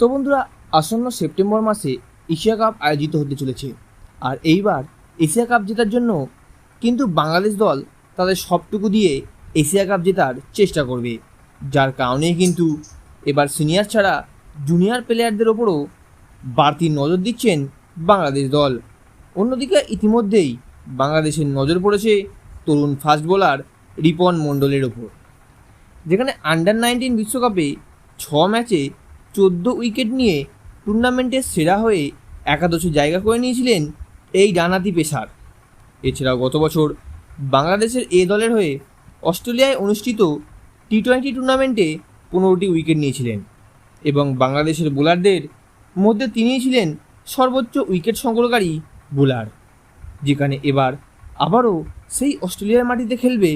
তো বন্ধুরা, আসন্ন সেপ্টেম্বর মাসে এশিয়া কাপ আয়োজিত হতে চলেছে। আর এইবার এশিয়া কাপ জেতার জন্য কিন্তু বাংলাদেশ দল তাদের সবটুকু দিয়ে এশিয়া কাপ জেতার চেষ্টা করবে। যার কারণেই কিন্তু এবার সিনিয়র ছাড়া জুনিয়র প্লেয়ারদের ওপরও বাড়তি নজর দিচ্ছেন বাংলাদেশ দল। অন্যদিকে ইতিমধ্যেই বাংলাদেশের নজর পড়েছে তরুণ ফাস্ট বোলার রিপন মণ্ডলের ওপর। যেখানে আন্ডার নাইনটিন বিশ্বকাপে ছ ম্যাচে চোদ্দ উইকেট নিয়ে টুর্নামেন্টের সেরা হয়ে একাদশে জায়গা করে নিয়েছিলেন এই ডানাতি পেশার এছাড়াও গত বছর বাংলাদেশের এ দলের হয়ে অস্ট্রেলিয়ায় অনুষ্ঠিত টি টোয়েন্টি টুর্নামেন্টে পনেরোটি উইকেট নিয়েছিলেন এবং বাংলাদেশের বোলারদের মধ্যে তিনিই ছিলেন সর্বোচ্চ উইকেট সংগ্রহকারী বোলার, যেখানে এবার আবারও সেই অস্ট্রেলিয়ার মাটিতে খেলবে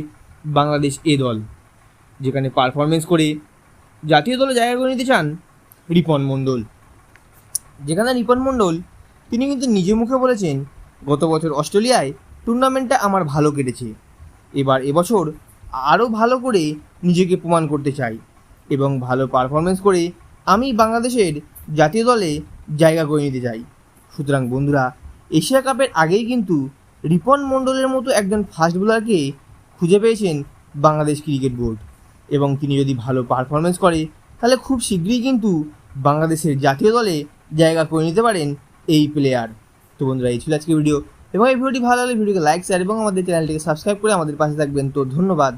বাংলাদেশ এ দল, যেখানে পারফরমেন্স করে জাতীয় দলে জায়গা করে নিতে চান রিপন মণ্ডল। যেখানে রিপন মণ্ডল, তিনি কিন্তু নিজে মুখে বলেছেন, গত বছর অস্ট্রেলিয়ায় টুর্নামেন্টটা আমার ভালো কেটেছে। এবার এবছর আরও ভালো করে নিজেকে প্রমাণ করতে চাই এবং ভালো পারফরমেন্স করে আমি বাংলাদেশের জাতীয় দলে জায়গা করে নিতে চাই। সুতরাং বন্ধুরা, এশিয়া কাপের আগেই কিন্তু রিপন মণ্ডলের মতো একজন ফাস্ট বোলারকে খুঁজে পেয়েছেন বাংলাদেশ ক্রিকেট বোর্ড। এবং তিনি যদি ভালো পারফরমেন্স করে তাহলে খুব শীঘ্রই কিন্তু বাংলাদেশের জাতীয় দলে জায়গা করে নিতে পারেন এই প্লেয়ার তো বন্ধুরা, এই ছিল আজকে ভিডিও এবং এই ভিডিওটি ভালো লাগলে ভিডিওকে লাইক শেয়ার এবং আমাদের চ্যানেলটিকে সাবস্ক্রাইব করে আমাদের পাশে থাকবেন। তো ধন্যবাদ।